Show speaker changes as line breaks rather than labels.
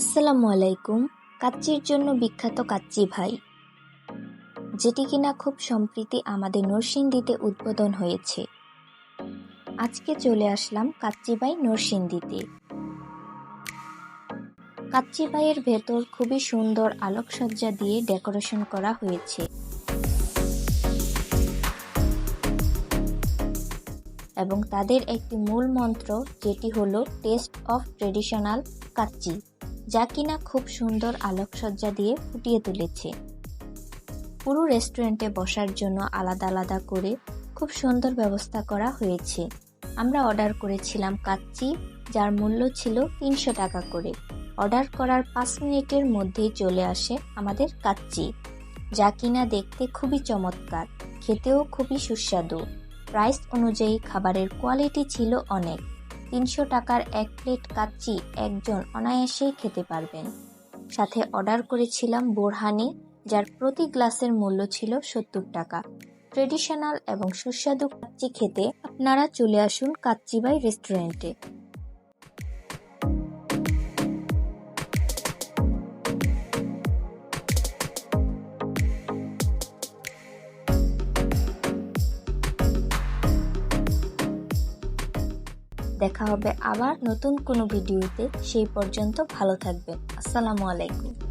আসসালামু আলাইকুম। কাচ্চির জন্য বিখ্যাত কাচ্চি ভাই, যেটি কিনা খুব সম্প্রীতি আমাদের নরসিংদীতে উদ্বোধন হয়েছে। আজকে চলে আসলাম কাচ্চি ভাই নরসিংদীতে। কাচ্চি ভাইয়ের ভেতর খুবই সুন্দর আলোকসজ্জা দিয়ে ডেকোরেশন করা হয়েছে। এবং তাদের একটি মূল মন্ত্র, যেটি হলো টেস্ট অফ ট্রেডিশনাল কাচ্চি। যা কিনা খুব সুন্দর আলোকসজ্জা দিয়ে ফুটিয়ে তুলেছে। পুরো রেস্টুরেন্টে বসার জন্য আলাদা আলাদা করে খুব সুন্দর ব্যবস্থা করা হয়েছে। আমরা অর্ডার করেছিলাম কাচ্চি, যার মূল্য ছিল তিনশো টাকা করে। অর্ডার করার পাঁচ মিনিটের মধ্যেই চলে আসে আমাদের কাচ্চি, যা কিনা দেখতে খুবই চমৎকার, খেতেও খুবই সুস্বাদু। প্রাইস অনুযায়ী খাবারের কোয়ালিটি ছিল অনেক। তিনশো টাকার এক প্লেট কাচ্চি একজন অনায়াসেই খেতে পারবেন। সাথে অর্ডার করেছিলাম বোরহানি, যার প্রতি গ্লাসের মূল্য ছিল সত্তর টাকা। ট্রেডিশনাল এবং সুস্বাদু কাচ্চি খেতে আপনারা চলে আসুন কাচ্চিবাই রেস্টুরেন্টে। দেখা হবে আবার নতুন কোনো ভিডিওতে সেই পর্যন্ত ভালো থাকবেন। আসসালামু আলাইকুম।